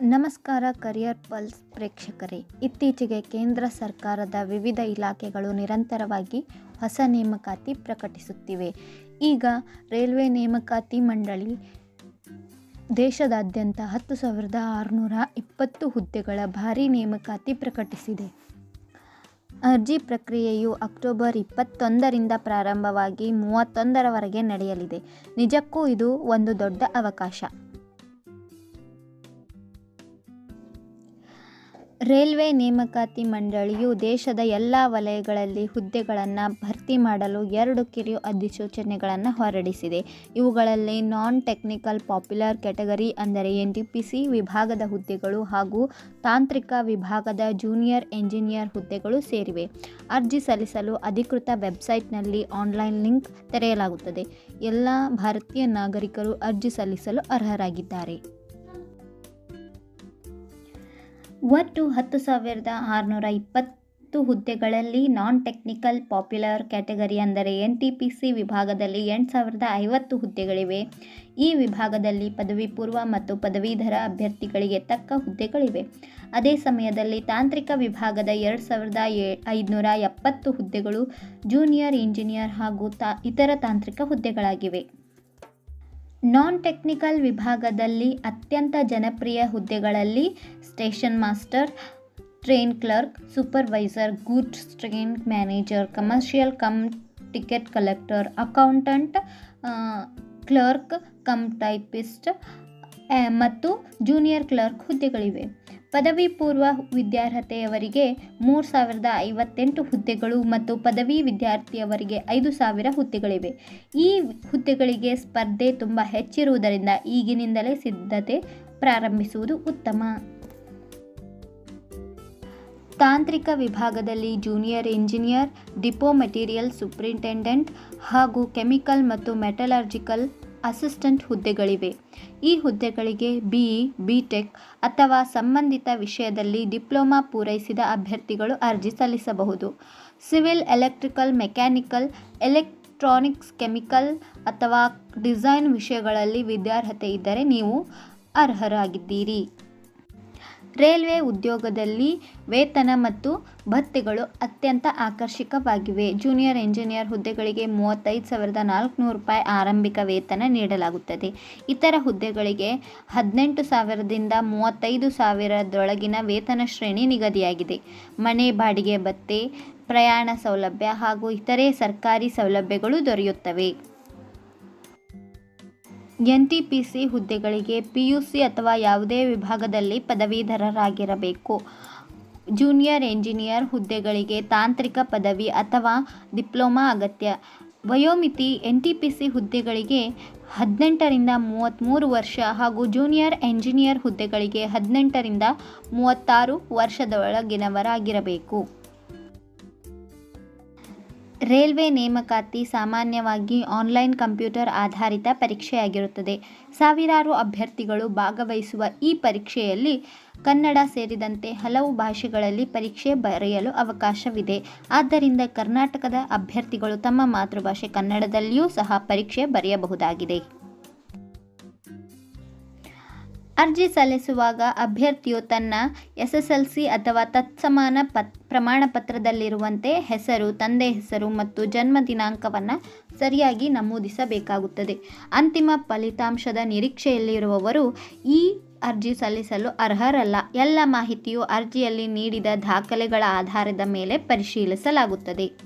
ನಮಸ್ಕಾರ career pulse ಪ್ರೇಕ್ಷಕರೇ. ಇತ್ತೀಚೆಗೆ ಕೇಂದ್ರ ಸರ್ಕಾರದ ವಿವಿಧ ಇಲಾಖೆಗಳು ನಿರಂತರವಾಗಿ ಹೊಸ ನೇಮಕಾತಿ ಪ್ರಕಟಿಸುತ್ತಿವೆ. ಈಗ ರೈಲ್ವೆ ನೇಮಕಾತಿ ಮಂಡಳಿ ದೇಶದಾದ್ಯಂತ ಹತ್ತು ಸಾವಿರದ ಆರುನೂರ ಇಪ್ಪತ್ತು ಹುದ್ದೆಗಳ ಭಾರೀ ನೇಮಕಾತಿ ಪ್ರಕಟಿಸಿದೆ. ಅರ್ಜಿ ಪ್ರಕ್ರಿಯೆಯು ಅಕ್ಟೋಬರ್ ಇಪ್ಪತ್ತೊಂದರಿಂದ ಪ್ರಾರಂಭವಾಗಿ ಮೂವತ್ತೊಂದರವರೆಗೆ ನಡೆಯಲಿದೆ. ನಿಜಕ್ಕೂ ಇದು ಒಂದು ದೊಡ್ಡ ಅವಕಾಶ. ರೈಲ್ವೆ ನೇಮಕಾತಿ ಮಂಡಳಿಯು ದೇಶದ ಎಲ್ಲ ವಲಯಗಳಲ್ಲಿ ಹುದ್ದೆಗಳನ್ನು ಭರ್ತಿ ಮಾಡಲು ಎರಡು ಕಿರು ಅಧಿಸೂಚನೆಗಳನ್ನು ಹೊರಡಿಸಿದೆ. ಇವುಗಳಲ್ಲಿ ನಾನ್ ಟೆಕ್ನಿಕಲ್ ಪಾಪ್ಯುಲರ್ ಕ್ಯಾಟಗರಿ ಅಂದರೆ ಎನ್ ಟಿ ಪಿ ಸಿ ವಿಭಾಗದ ಹುದ್ದೆಗಳು ಹಾಗೂ ತಾಂತ್ರಿಕ ವಿಭಾಗದ ಜೂನಿಯರ್ ಎಂಜಿನಿಯರ್ ಹುದ್ದೆಗಳು ಸೇರಿವೆ. ಅರ್ಜಿ ಸಲ್ಲಿಸಲು ಅಧಿಕೃತ ವೆಬ್ಸೈಟ್ನಲ್ಲಿ ಆನ್ಲೈನ್ ಲಿಂಕ್ ತೆರೆಯಲಾಗುತ್ತದೆ. ಎಲ್ಲ ಭಾರತೀಯ ನಾಗರಿಕರು ಅರ್ಜಿ ಸಲ್ಲಿಸಲು ಅರ್ಹರಾಗಿದ್ದಾರೆ. ಒಟ್ಟು ಹತ್ತು ಸಾವಿರದ ಆರುನೂರ ಇಪ್ಪತ್ತು ಹುದ್ದೆಗಳಲ್ಲಿ ನಾನ್ ಟೆಕ್ನಿಕಲ್ ಪಾಪ್ಯುಲರ್ ಕ್ಯಾಟಗರಿ ಅಂದರೆ ಎನ್ ಟಿ ಪಿ ಸಿ ವಿಭಾಗದಲ್ಲಿ ಎಂಟು ಸಾವಿರದ ಐವತ್ತು ಹುದ್ದೆಗಳಿವೆ. ಈ ವಿಭಾಗದಲ್ಲಿ ಪದವಿ ಪೂರ್ವ ಮತ್ತು ಪದವೀಧರ ಅಭ್ಯರ್ಥಿಗಳಿಗೆ ತಕ್ಕ ಹುದ್ದೆಗಳಿವೆ. ಅದೇ ಸಮಯದಲ್ಲಿ ತಾಂತ್ರಿಕ ವಿಭಾಗದ ಎರಡು ಸಾವಿರದ ಏ, ಐದುನೂರ ಎಪ್ಪತ್ತು ಹುದ್ದೆಗಳು ಜೂನಿಯರ್ ಇಂಜಿನಿಯರ್ ಹಾಗೂ ತಾ, ಇತರ ತಾಂತ್ರಿಕ ಹುದ್ದೆಗಳಾಗಿವೆ. ನಾನ್ ಟೆಕ್ನಿಕಲ್ ವಿಭಾಗದಲ್ಲಿ ಅತ್ಯಂತ ಜನಪ್ರಿಯ ಹುದ್ದೆಗಳಲ್ಲಿ station master train clerk supervisor goods train manager commercial cum ticket collector accountant clerk cum typist ಮತ್ತು ಜೂನಿಯರ್ ಕ್ಲರ್ಕ್ ಹುದ್ದೆಗಳಿವೆ. ಪದವಿ ಪೂರ್ವ ವಿದ್ಯಾರ್ಹತೆಯವರಿಗೆ ಮೂರು ಸಾವಿರದ ಐವತ್ತೆಂಟು ಹುದ್ದೆಗಳು ಮತ್ತು ಪದವಿ ವಿದ್ಯಾರ್ಥಿಯವರಿಗೆ ಐದು ಸಾವಿರ ಹುದ್ದೆಗಳಿವೆ. ಈ ಹುದ್ದೆಗಳಿಗೆ ಸ್ಪರ್ಧೆ ತುಂಬ ಹೆಚ್ಚಿರುವುದರಿಂದ ಈಗಿನಿಂದಲೇ ಸಿದ್ಧತೆ ಪ್ರಾರಂಭಿಸುವುದು ಉತ್ತಮ. ತಾಂತ್ರಿಕ ವಿಭಾಗದಲ್ಲಿ junior engineer, depot material superintendent ಹಾಗೂ ಕೆಮಿಕಲ್ ಮತ್ತು ಮೆಟಲರ್ಜಿಕಲ್ ಅಸಿಸ್ಟೆಂಟ್ ಹುದ್ದೆಗಳಿವೆ. ಈ ಹುದ್ದೆಗಳಿಗೆ ಬಿಇ ಬಿಟೆಕ್ ಅಥವಾ ಸಂಬಂಧಿತ ವಿಷಯದಲ್ಲಿ ಡಿಪ್ಲೊಮಾ ಪೂರೈಸಿದ ಅಭ್ಯರ್ಥಿಗಳು ಅರ್ಜಿ ಸಲ್ಲಿಸಬಹುದು. Civil, electrical, mechanical, electronics, chemical ಅಥವಾ ಡಿಸೈನ್ ವಿಷಯಗಳಲ್ಲಿ ವಿದ್ಯಾರ್ಹತೆ ಇದ್ದರೆ ನೀವು ಅರ್ಹರಾಗಿದ್ದೀರಿ. ರೈಲ್ವೆ ಉದ್ಯೋಗದಲ್ಲಿ ವೇತನ ಮತ್ತು ಭತ್ಯೆಗಳು ಅತ್ಯಂತ ಆಕರ್ಷಕವಾಗಿವೆ. ಜೂನಿಯರ್ ಎಂಜಿನಿಯರ್ ಹುದ್ದೆಗಳಿಗೆ ಮೂವತ್ತೈದು ಸಾವಿರದ ನಾಲ್ಕುನೂರು ರೂಪಾಯಿ ಆರಂಭಿಕ ವೇತನ ನೀಡಲಾಗುತ್ತದೆ. ಇತರ ಹುದ್ದೆಗಳಿಗೆ ಹದಿನೆಂಟು ಸಾವಿರದಿಂದ ಮೂವತ್ತೈದು ಸಾವಿರದೊಳಗಿನ ವೇತನ ಶ್ರೇಣಿ ನಿಗದಿಯಾಗಿದೆ. ಮನೆ, ಬಾಡಿಗೆ, ಭತ್ತೆ, ಪ್ರಯಾಣ ಸೌಲಭ್ಯ ಹಾಗೂ ಇತರೆ ಸರ್ಕಾರಿ ಸೌಲಭ್ಯಗಳು ದೊರೆಯುತ್ತವೆ. ಎನ್ ಟಿ ಪಿ ಸಿ ಹುದ್ದೆಗಳಿಗೆ ಪಿಯುಸಿ ಅಥವಾ ಯಾವುದೇ ವಿಭಾಗದಲ್ಲಿ ಪದವೀಧರರಾಗಿರಬೇಕು. ಜೂನಿಯರ್ ಎಂಜಿನಿಯರ್ ಹುದ್ದೆಗಳಿಗೆ ತಾಂತ್ರಿಕ ಪದವಿ ಅಥವಾ ಡಿಪ್ಲೊಮಾ ಅಗತ್ಯ. ವಯೋಮಿತಿ ಎನ್ ಟಿ ಪಿ ಸಿ ಹುದ್ದೆಗಳಿಗೆ ಹದಿನೆಂಟರಿಂದ ಮೂವತ್ತ್ಮೂರು ವರ್ಷ ಹಾಗೂ ಜೂನಿಯರ್ ಎಂಜಿನಿಯರ್ ಹುದ್ದೆಗಳಿಗೆ ಹದಿನೆಂಟರಿಂದ ಮೂವತ್ತಾರು ವರ್ಷದೊಳಗಿನವರಾಗಿರಬೇಕು. ರೈಲ್ವೆ ನೇಮಕಾತಿ ಸಾಮಾನ್ಯವಾಗಿ ಆನ್ಲೈನ್ ಕಂಪ್ಯೂಟರ್ ಆಧಾರಿತ ಪರೀಕ್ಷೆಯಾಗಿರುತ್ತದೆ. ಸಾವಿರಾರು ಅಭ್ಯರ್ಥಿಗಳು ಭಾಗವಹಿಸುವ ಈ ಪರೀಕ್ಷೆಯಲ್ಲಿ ಕನ್ನಡ ಸೇರಿದಂತೆ ಹಲವು ಭಾಷೆಗಳಲ್ಲಿ ಪರೀಕ್ಷೆ ಬರೆಯಲು ಅವಕಾಶವಿದೆ. ಆದ್ದರಿಂದ ಕರ್ನಾಟಕದ ಅಭ್ಯರ್ಥಿಗಳು ತಮ್ಮ ಮಾತೃಭಾಷೆ ಕನ್ನಡದಲ್ಲಿಯೂ ಸಹ ಪರೀಕ್ಷೆ ಬರೆಯಬಹುದಾಗಿದೆ. ಅರ್ಜಿ ಸಲ್ಲಿಸುವಾಗ ಅಭ್ಯರ್ಥಿಯು ತನ್ನ ಎಸ್ ಎಸ್ ಎಲ್ ಸಿ ಅಥವಾ ತತ್ಸಮಾನ ಪತ್, ಪ್ರಮಾಣಪತ್ರದಲ್ಲಿರುವಂತೆ ಹೆಸರು, ತಂದೆ ಹೆಸರು ಮತ್ತು ಜನ್ಮ ದಿನಾಂಕವನ್ನು ಸರಿಯಾಗಿ ನಮೂದಿಸಬೇಕಾಗುತ್ತದೆ. ಅಂತಿಮ ಫಲಿತಾಂಶದ ನಿರೀಕ್ಷೆಯಲ್ಲಿರುವವರು ಈ ಅರ್ಜಿ ಸಲ್ಲಿಸಲು ಅರ್ಹರಲ್ಲ. ಎಲ್ಲ ಮಾಹಿತಿಯು ಅರ್ಜಿಯಲ್ಲಿ ನೀಡಿದ ದಾಖಲೆಗಳ ಆಧಾರದ ಮೇಲೆ ಪರಿಶೀಲಿಸಲಾಗುತ್ತದೆ.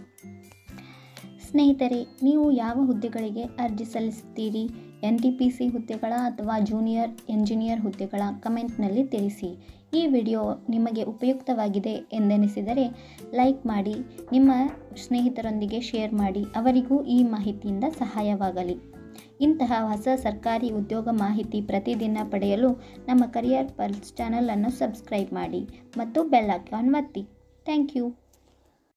ಸ್ನೇಹಿತರೆ, ನೀವು ಯಾವ ಹುದ್ದೆಗಳಿಗೆ ಅರ್ಜಿ ಸಲ್ಲಿಸುತ್ತೀರಿ? ಎನ್ ಟಿ ಪಿ ಸಿ ಹುದ್ದೆಗಳ ಅಥವಾ ಜೂನಿಯರ್ ಎಂಜಿನಿಯರ್ ಹುದ್ದೆಗಳ ಕಮೆಂಟ್ನಲ್ಲಿ ತಿಳಿಸಿ. ಈ ವಿಡಿಯೋ ನಿಮಗೆ ಉಪಯುಕ್ತವಾಗಿದೆ ಎಂದೆನಿಸಿದರೆ ಲೈಕ್ ಮಾಡಿ, ನಿಮ್ಮ ಸ್ನೇಹಿತರೊಂದಿಗೆ ಶೇರ್ ಮಾಡಿ, ಅವರಿಗೂ ಈ ಮಾಹಿತಿಯಿಂದ ಸಹಾಯವಾಗಲಿ. ಇಂತಹ ಹೊಸ ಸರ್ಕಾರಿ ಉದ್ಯೋಗ ಮಾಹಿತಿ ಪ್ರತಿದಿನ ಪಡೆಯಲು ನಮ್ಮ ಕರಿಯರ್ ಪಲ್ಸ್ ಚಾನಲನ್ನು ಸಬ್ಸ್ಕ್ರೈಬ್ ಮಾಡಿ ಮತ್ತು ಬೆಲ್ ಐಕಾನ್ ಒತ್ತಿ. Thank you